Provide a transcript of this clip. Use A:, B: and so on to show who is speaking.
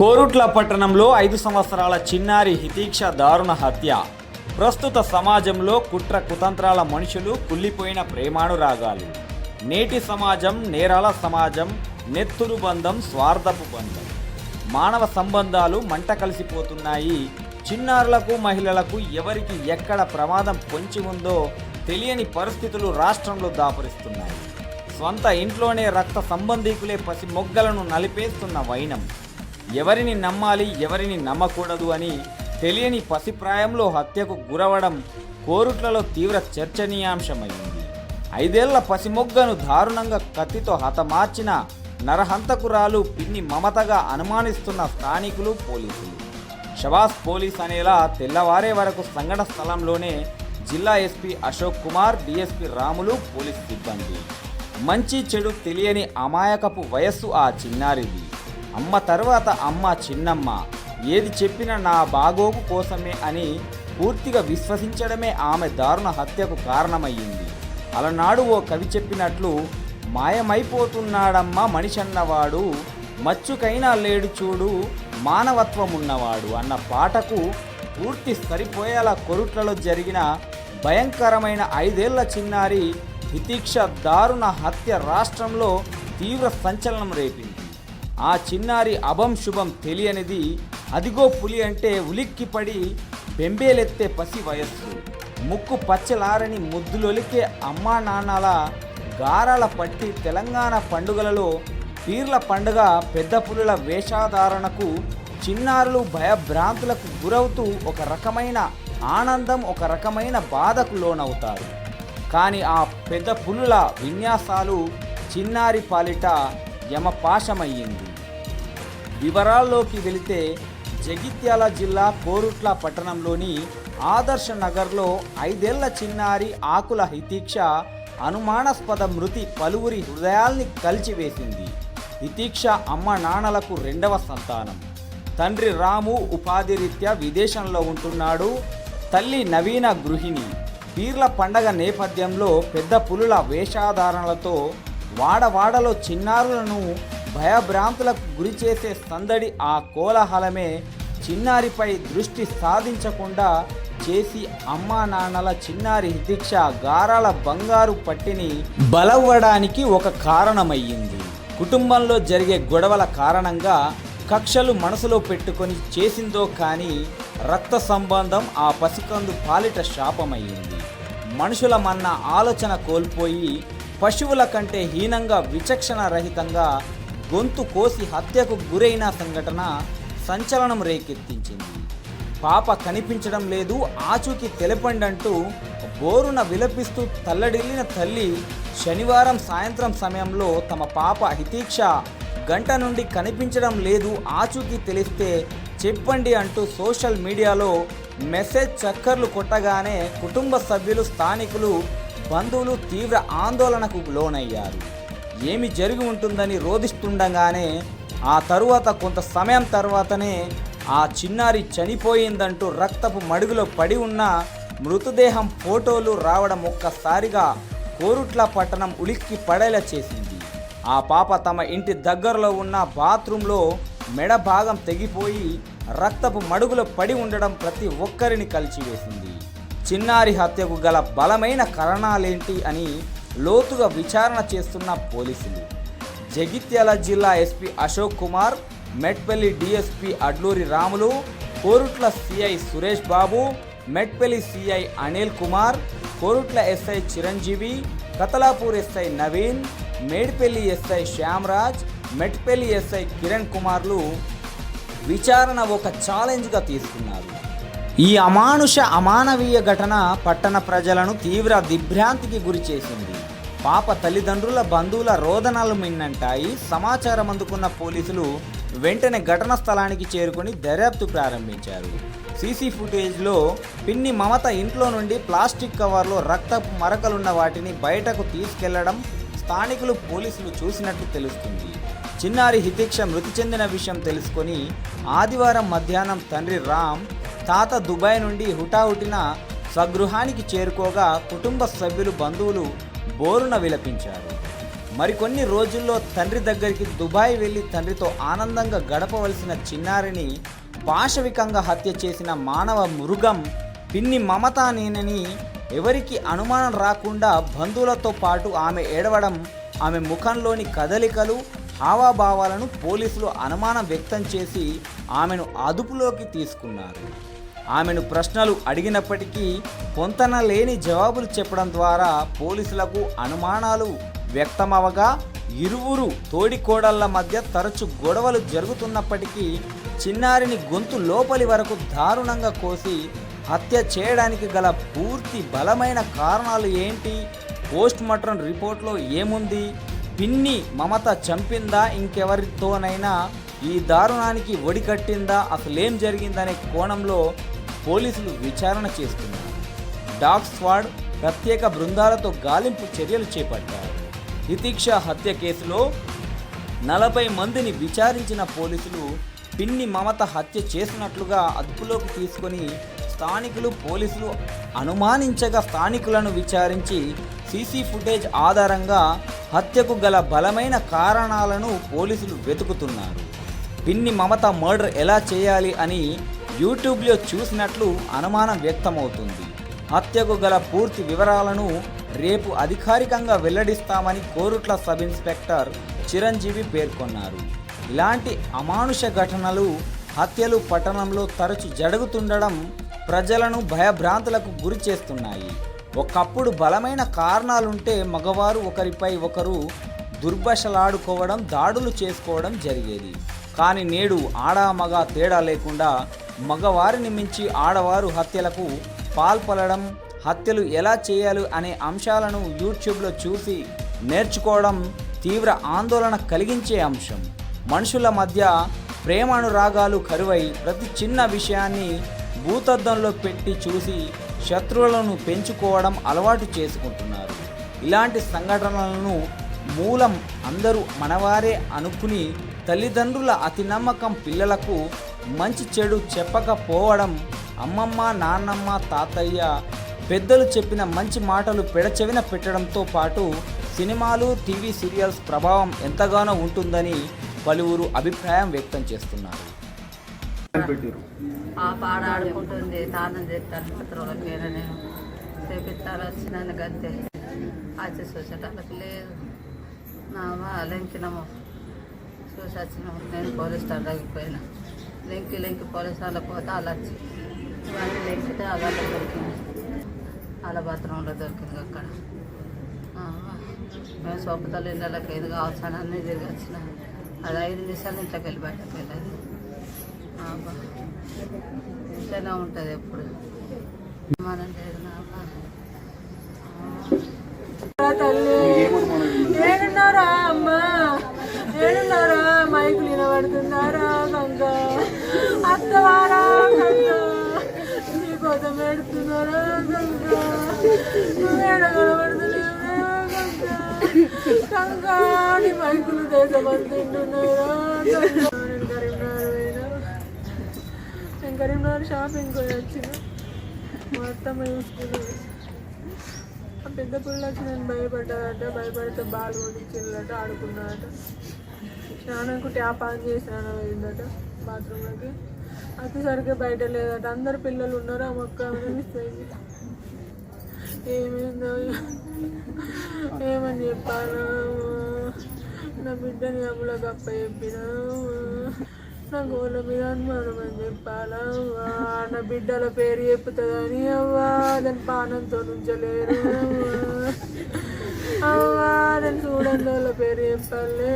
A: కోరుట్ల పట్టణంలో ఐదు సంవత్సరాల చిన్నారి హితీక్ష దారుణ హత్య. ప్రస్తుత సమాజంలో కుట్ర కుతంత్రాల మనుషులు కుళ్ళిపోయిన ప్రేమానురాగాలు. నేటి సమాజం నేరాల సమాజం నెత్తురు బంధం స్వార్థపు బంధం. మానవ సంబంధాలు మంట కలిసిపోతున్నాయి. చిన్నారులకు మహిళలకు ఎవరికి ఎక్కడ ప్రమాదం పొంచి ఉందో తెలియని పరిస్థితులు రాష్ట్రంలో దాపురిస్తున్నాయి. స్వంత ఇంట్లోనే రక్త సంబంధీకులే పసి మొగ్గలను నలిపేస్తున్న వైనం. ఎవరిని నమ్మాలి ఎవరిని నమ్మకూడదు అని తెలియని పసిప్రాయంలో హత్యకు గురవడం కోరుట్లలో తీవ్ర చర్చనీయాంశమైంది. ఐదేళ్ళ పసిమొగ్గను దారుణంగా కత్తితో హతమార్చిన నరహంతకురాలు పిన్ని మమతగా అనుమానిస్తున్న స్థానికులు పోలీసులు. షవాస్ పోలీస్ అనేలా తెల్లవారే వరకు సంఘటన స్థలంలోనే జిల్లా SP Ashok Kumar DSP Ramulu police సిబ్బంది. మంచి చెడు తెలియని అమాయకపు వయస్సు ఆ చిన్నారిది. అమ్మ తర్వాత అమ్మ చిన్నమ్మ. ఏది చెప్పినా నా బాగోగు కోసమే అని పూర్తిగా విశ్వసించడమే ఆమె దారుణ హత్యకు కారణమయ్యింది. అలనాడు ఓ కవి చెప్పినట్లు మాయమైపోతున్నాడమ్మా మనిషన్నవాడు మచ్చుకైనా లేడు చూడు మానవత్వం ఉన్నవాడు అన్న పాటకు పూర్తి సరిపోయేలా కొరుట్లలో జరిగిన భయంకరమైన ఐదేళ్ళ చిన్నారి హితీక్ష దారుణ హత్య రాష్ట్రంలో తీవ్ర సంచలనం రేపింది. ఆ చిన్నారి అభం శుభం తెలియనిది. అదిగో పులి అంటే ఉలిక్కిపడి బెంబేలెత్తే పసి వయస్సు. ముక్కు పచ్చలారని ముద్దులొలికే అమ్మా నాన్నల గారాల పట్టి తెలంగాణ పండుగలలో పీర్ల పండుగ పెద్ద పులుల వేషాధారణకు చిన్నారులు భయభ్రాంతులకు గురవుతూ ఒక రకమైన ఆనందం ఒక రకమైన బాధకు లోనవుతారు. కానీ ఆ పెద్ద పులుల విన్యాసాలు చిన్నారి పాలిట యమపాశమయ్యింది. వివరాల్లోకి వెళితే జగిత్యాల జిల్లా కోరుట్ల పట్టణంలోని ఆదర్శ నగర్లో ఐదేళ్ళ చిన్నారి ఆకుల హితీక్ష అనుమానాస్పద మృతి పలువురి హృదయాల్ని కలిచివేసింది. హితీక్ష అమ్మ నాన్నలకు రెండవ సంతానం. తండ్రి రాము ఉపాధి రీత్యా విదేశంలో ఉంటున్నాడు. తల్లి నవీన గృహిణి. పీర్ల పండగ నేపథ్యంలో పెద్ద పులుల వేషాధారణలతో వాడవాడలో చిన్నారులను భయభ్రాంతులకు గురి చేసే సందడి ఆ కోలాహలమే చిన్నారిపై దృష్టి సాధించకుండా చేసి అమ్మా నాన్నల చిన్నారి హితిక్ష గారాల బంగారు పట్టిని బలవ్వడానికి ఒక కారణమయ్యింది. కుటుంబంలో జరిగే గొడవల కారణంగా కక్షలు మనసులో పెట్టుకొని చేసిందో కానీ రక్త సంబంధం ఆ పసికందు పాలిట శాపమయ్యింది. మనుషుల మన్న ఆలోచన కోల్పోయి పశువుల కంటే హీనంగా విచక్షణ రహితంగా గొంతు కోసి హత్యకు గురైన సంఘటన సంచలనం రేకెత్తించింది. పాప కనిపించడం లేదు ఆచూకీ తెలపండంటూ బోరున విలపిస్తూ తల్లడిల్లిన తల్లి శనివారం సాయంత్రం సమయంలో తమ పాప హితీక్ష గంట నుండి కనిపించడం లేదు ఆచూకీ తెలిస్తే చెప్పండి అంటూ సోషల్ మీడియాలో మెసేజ్ చక్కర్లు కొట్టగానే కుటుంబ సభ్యులు స్థానికులు బంధువులు తీవ్ర ఆందోళనకు లోనయ్యారు. ఏమి జరిగి ఉంటుందని రోధిస్తుండగానే ఆ తరువాత కొంత సమయం తర్వాతనే ఆ చిన్నారి చనిపోయిందంటూ రక్తపు మడుగులో పడి ఉన్న మృతదేహం ఫోటోలు రావడం ఒక్కసారిగా కోరుట్ల పట్టణం ఉలిక్కి పడేలా చేసింది. ఆ పాప తమ ఇంటి దగ్గరలో ఉన్న బాత్రూంలో మెడ భాగం తెగిపోయి రక్తపు మడుగులో పడి ఉండడం ప్రతి ఒక్కరిని కలిచివేసింది. చిన్నారి హత్యకు గల బలమైన కారణాలేంటి అని లోతుగా విచారణ చేస్తున్న పోలీసులు. జగిత్యాల జిల్లా SP Ashok Kumar Metpally DSP Adluri Ramulu Korutla CI Suresh Babu Metpally CI Anil Kumar Korutla SI Chiranjeevi Kathlapur SI Naveen Medpally SI Shyamraj Metpally SI Kiran కుమార్లు విచారణ ఒక ఛాలెంజ్గా తీసుకున్నారు. ఈ అమానుష అమానవీయ ఘటన పట్టణ ప్రజలను తీవ్ర దిగ్భ్రాంతికి గురి చేసింది. పాప తల్లిదండ్రుల బంధువుల రోదనలు మిన్నంటాయి. సమాచారం అందుకున్న పోలీసులు వెంటనే ఘటన స్థలానికి చేరుకొని దర్యాప్తు ప్రారంభించారు. సీసీ ఫుటేజ్లో పిన్ని మమత ఇంట్లో నుండి ప్లాస్టిక్ కవర్లో రక్తపు మరకలున్న వాటిని బయటకు తీసుకెళ్ళడం స్థానికులు పోలీసులు చూసినట్లు తెలుస్తుంది. చిన్నారి హితీక్ష మృతి చెందిన విషయం తెలుసుకొని ఆదివారం మధ్యాహ్నం తండ్రి రామ్ తాత దుబాయ్ నుండి హుటాహుటిన స్వగృహానికి చేరుకోగా కుటుంబ సభ్యులు బంధువులు బోరున విలపించారు. మరికొన్ని రోజుల్లో తండ్రి దగ్గరికి దుబాయ్ వెళ్ళి తండ్రితో ఆనందంగా గడపవలసిన చిన్నారిని పాశవికంగా హత్య చేసిన మానవ మృగం పిన్ని మమత నేనని ఎవరికి అనుమానం రాకుండా బంధువులతో పాటు ఆమె ఏడవడం ఆమె ముఖంలోని కదలికలు హావాభావాలను పోలీసులు అనుమానం వ్యక్తం చేసి ఆమెను అదుపులోకి తీసుకున్నారు. ఆమెను ప్రశ్నలు అడిగినప్పటికీ పొంతన లేని జవాబులు చెప్పడం ద్వారా పోలీసులకు అనుమానాలు వ్యక్తమవగా ఇరువురు తోడికోడళ్ళ మధ్య తరచు గొడవలు జరుగుతున్నప్పటికీ చిన్నారిని గొంతు లోపలి వరకు దారుణంగా కోసి హత్య చేయడానికి గల పూర్తి బలమైన కారణాలు ఏంటి? పోస్ట్ మార్టం రిపోర్ట్లో ఏముంది? పిన్ని మమత చంపిందా? ఇంకెవరితోనైనా ఈ దారుణానికి ఒడికట్టిందా అసలేం జరిగిందనే కోణంలో పోలీసులు విచారణ చేస్తున్నారు. డాగ్ స్వాడ్ ప్రత్యేక బృందాలతో గాలింపు చర్యలు చేపట్టారు. హితీక్ష హత్య కేసులో నలభై మందిని విచారించిన పోలీసులు పిన్ని మమత హత్య చేసినట్లుగా అదుపులోకి తీసుకొని స్థానికులు పోలీసులు అనుమానించగా స్థానికులను విచారించి సీసీ ఫుటేజ్ ఆధారంగా హత్యకు గల బలమైన కారణాలను పోలీసులు వెతుకుతున్నారు. పిన్ని మమత మర్డర్ ఎలా చేయాలి అని యూట్యూబ్లో చూసినట్లు అనుమానం వ్యక్తమవుతుంది. హత్యకు గల పూర్తి వివరాలను రేపు అధికారికంగా వెల్లడిస్తామని కోరుట్ల సబ్ ఇన్స్పెక్టర్ చిరంజీవి పేర్కొన్నారు. ఇలాంటి అమానుష ఘటనలు హత్యలు పట్టణంలో తరచు జరుగుతుండడం ప్రజలను భయభ్రాంతులకు గురి చేస్తున్నాయి. ఒకప్పుడు బలమైన కారణాలుంటే మగవారు ఒకరిపై ఒకరు దుర్భషలాడుకోవడం దాడులు చేసుకోవడం జరిగేది. కానీ నేడు ఆడ మగ తేడా లేకుండా మగవారిని మించి ఆడవారు హత్యలకు పాల్పడడం హత్యలు ఎలా చేయాలి అనే అంశాలను యూట్యూబ్లో చూసి నేర్చుకోవడం తీవ్ర ఆందోళన కలిగించే అంశం. మనుషుల మధ్య ప్రేమానురాగాలు కరువై ప్రతి చిన్న విషయాన్ని భూతద్దంలో పెట్టి చూసి శత్రువులను పెంచుకోవడం అలవాటు చేసుకుంటున్నారు. ఇలాంటి సంఘటనలను మూలం అందరూ మనవారే అనుకుని తల్లిదండ్రుల అతి నమ్మకం పిల్లలకు మంచి చెడు చెప్పకపోవడం అమ్మమ్మ నాన్నమ్మ తాతయ్య పెద్దలు చెప్పిన మంచి మాటలు పెడచెవిన పెట్టడంతో పాటు సినిమాలు టీవీ సీరియల్స్ ప్రభావం ఎంతగానో ఉంటుందని పలువురు అభిప్రాయం వ్యక్తం చేస్తున్నారు.
B: ఆడుకుంటుంది చేస్తాను నేను వచ్చినాను గంతే చూసేటానికి లేదు నా లెంకినము చూసి వచ్చిన నేను పోలీస్ స్టాండ్ పోయినా లెంకి లెంకి పోలీస్ వాళ్ళకి పోతే అలా వచ్చి. ఇవన్నీ లెంకితే అలా దొరికింది. అలా బాత్రూంలో దొరికింది అక్కడ. మేము సోపుతలు ఇళ్ళకి ఏది కావాల్సిన అన్నీ తిరిగి వచ్చిన. అది ఐదు నిమిషాలు ఇంట్లోకి వెళ్ళి బయటకు వెళ్ళేది ఇంట్లోనే ఉంటుంది ఎప్పుడు. మనం లేదు నాబ్బా.
C: తల్లి నువ్వు మైకులు కరీంనగర్ పోయినా నేను కరీంనగర్ షాపింగ్ పోయి వచ్చిన. మా అత్తమ్మ చూసుకున్నాను ఆ పెద్ద పిల్లలకి వచ్చి నేను భయపడ్డాడట భయపడితే బాల్ కొట్టించిందట ఆడుకున్నాడట స్నానంకు ట్యాప్ ఆన్ చేసి స్నానం అయిందట బాత్రూంలోకి అతి సరిగ్గా బయట లేదట. అందరు పిల్లలు ఉన్నారు? ఆ మొక్క అనిపిస్తుంది. ఏమైందో ఏమని చెప్పాను? నా బిడ్డని అమ్ముల గప్ప చెప్పినా నా గోల మీద అనుమానం అని చెప్పాలా నా బిడ్డల పేరు చెప్పుతుందని అవ్వా దాని పానంతో నుంచలేరు. అవ్వా. నేను చూడండి వాళ్ళ పేరు చెప్పాలి